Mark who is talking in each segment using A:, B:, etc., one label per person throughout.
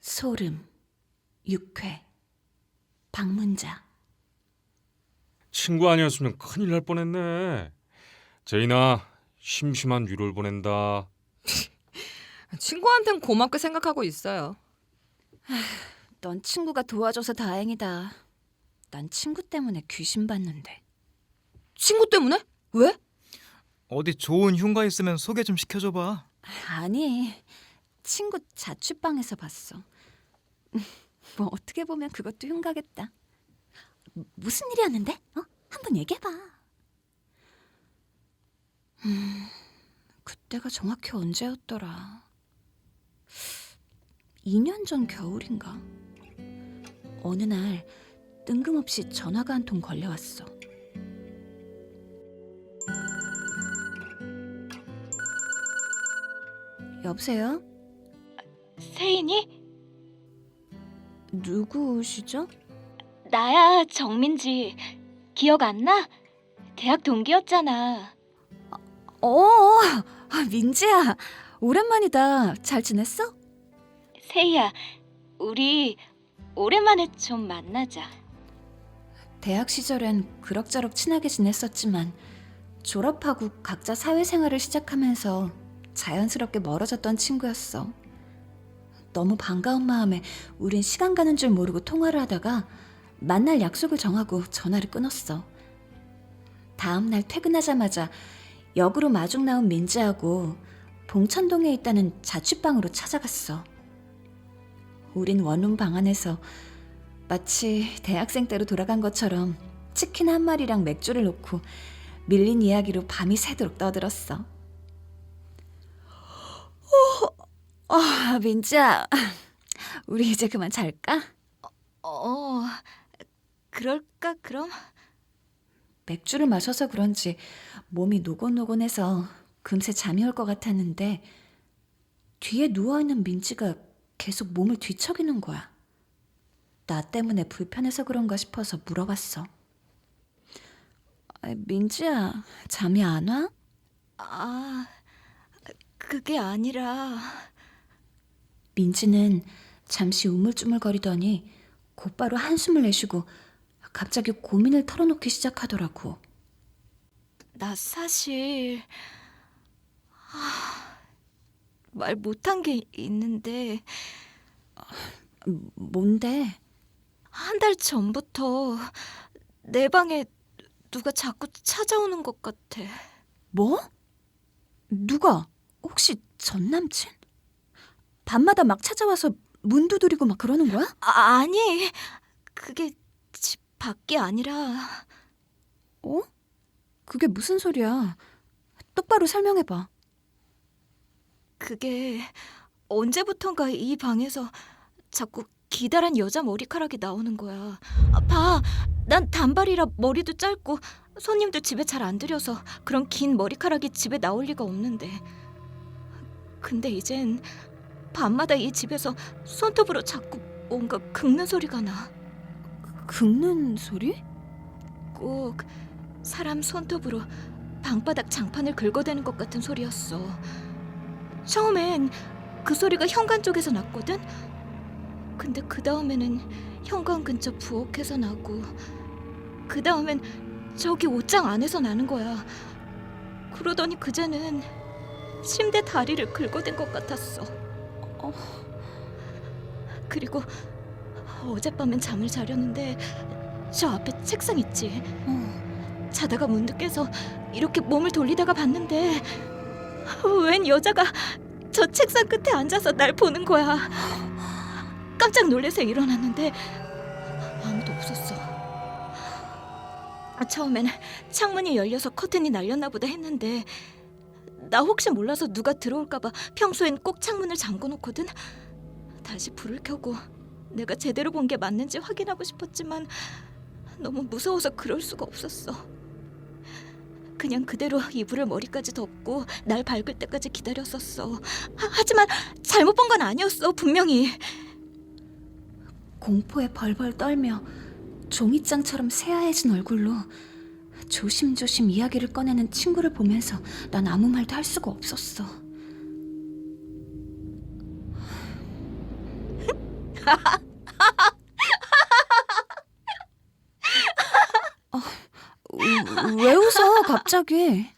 A: 소름, 육회, 방문자.
B: 친구 아니었으면 큰일 날 뻔했네. 제인아, 심심한 위로를 보낸다.
C: 친구한텐 고맙게 생각하고 있어요.
A: 넌 친구가 도와줘서 다행이다. 난 친구 때문에 귀신 봤는데.
C: 친구 때문에? 왜?
D: 어디 좋은 흉가 있으면 소개 좀 시켜줘봐.
A: 아니, 친구 자취방에서 봤어. 뭐 어떻게 보면 그것도 흉가겠다. 무슨 일이었는데? 어? 한번 얘기해봐. 음, 그때가 정확히 언제였더라? 2년 전 겨울인가? 어느 날 뜬금없이 전화가 한 통 걸려왔어. 여보세요?
E: 세인이?
A: 누구시죠?
E: 나야, 정민지. 기억 안 나? 대학 동기였잖아.
A: 어, 아, 민지야. 오랜만이다. 잘 지냈어?
E: 세희야, 우리 오랜만에 좀 만나자.
A: 대학 시절엔 그럭저럭 친하게 지냈었지만 졸업하고 각자 사회생활을 시작하면서 자연스럽게 멀어졌던 친구였어. 너무 반가운 마음에 우린 시간 가는 줄 모르고 통화를 하다가 만날 약속을 정하고 전화를 끊었어. 다음 날 퇴근하자마자 역으로 마중 나온 민지하고 봉천동에 있다는 자취방으로 찾아갔어. 우린 원룸 방 안에서 마치 대학생 때로 돌아간 것처럼 치킨 한 마리랑 맥주를 놓고 밀린 이야기로 밤이 새도록 떠들었어. 어, 아, 민지야, 우리 이제 그만 잘까?
E: 어, 그럴까, 그럼?
A: 맥주를 마셔서 그런지 몸이 노곤노곤해서 금세 잠이 올 것 같았는데 뒤에 누워있는 민지가 계속 몸을 뒤척이는 거야. 나 때문에 불편해서 그런가 싶어서 물어봤어. 아, 민지야, 잠이 안 와?
E: 아, 그게 아니라.
A: 민지는 잠시 우물쭈물거리더니 곧바로 한숨을 내쉬고 갑자기 고민을 털어놓기 시작하더라고.
E: 나 사실. 아, 말 못한 게 있는데,
A: 뭔데?
E: 한 달 전부터 내 방에 누가 자꾸 찾아오는 것 같아.
A: 뭐? 누가? 혹시 전 남친? 밤마다 막 찾아와서 문 두드리고 막 그러는 거야?
E: 아, 아니, 그게 집 밖이 아니라.
A: 어? 그게 무슨 소리야? 똑바로 설명해봐.
E: 그게 언제부턴가 이 방에서 자꾸 기다란 여자 머리카락이 나오는 거야. 아, 봐, 난 단발이라 머리도 짧고 손님도 집에 잘 안 들여서 그런 긴 머리카락이 집에 나올 리가 없는데. 근데 이젠 밤마다 이 집에서 손톱으로 자꾸 뭔가 긁는 소리가 나.
A: 긁는 소리?
E: 꼭 사람 손톱으로 방바닥 장판을 긁어대는 것 같은 소리였어. 처음엔 그 소리가 현관 쪽에서 났거든. 근데 그 다음에는 현관 근처 부엌에서 나고, 그 다음엔 저기 옷장 안에서 나는 거야. 그러더니 그제는 침대 다리를 긁어댄 것 같았어.
A: 어.
E: 그리고 어젯밤엔 잠을 자려는데 저 앞에 책상 있지.
A: 어,
E: 자다가 문득 깨서 이렇게 몸을 돌리다가 봤는데 웬 여자가 저 책상 끝에 앉아서 날 보는 거야. 깜짝 놀라서 일어났는데 아무도 없었어. 처음엔 창문이 열려서 커튼이 날렸나 보다 했는데 나 혹시 몰라서 누가 들어올까봐 평소엔 꼭 창문을 잠궈 놓거든. 다시 불을 켜고 내가 제대로 본 게 맞는지 확인하고 싶었지만 너무 무서워서 그럴 수가 없었어. 그냥 그대로 이불을 머리까지 덮고 날 밝을 때까지 기다렸었어. 하, 하지만 잘못 본 건 아니었어, 분명히.
A: 공포에 벌벌 떨며 종이장처럼 새하얘진 얼굴로 조심조심 이야기를 꺼내는 친구를 보면서 난 아무 말도 할 수가 없었어. 왜 웃어 갑자기?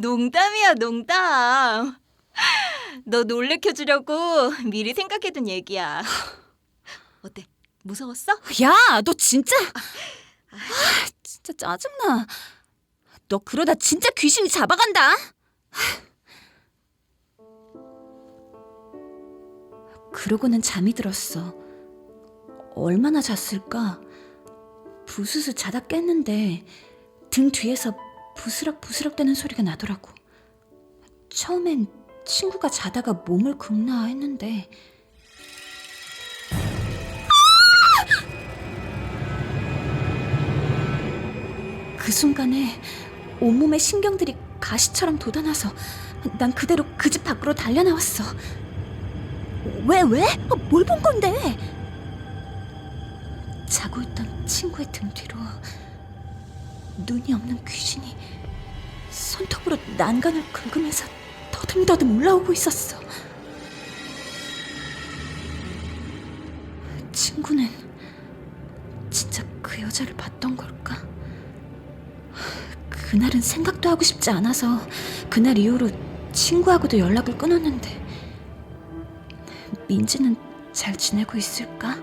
E: 농담이야, 농담. 너 놀래켜 주려고 미리 생각해둔 얘기야. 어때? 무서웠어?
A: 야, 너 진짜 아, 진짜 짜증나. 너 그러다 진짜 귀신이 잡아간다. 그러고는 잠이 들었어. 얼마나 잤을까? 부스스 자다 깼는데 등 뒤에서 부스럭 부스럭 대는 소리가 나더라고. 처음엔 친구가 자다가 몸을 긁나 했는데 그 순간에 온몸의 신경들이 가시처럼 돋아나서 난 그대로 그 집 밖으로 달려나왔어. 왜 왜? 어, 뭘본 건데? 자고 있던 친구의 등 뒤로 눈이 없는 귀신이 손톱으로 난간을 긁으면서 더듬더듬 올라오고 있었어. 친구는 진짜 그 여자를 봤던 걸까? 그날은 생각도 하고 싶지 않아서 그날 이후로 친구하고도 연락을 끊었는데 민지는 잘 지내고 있을까?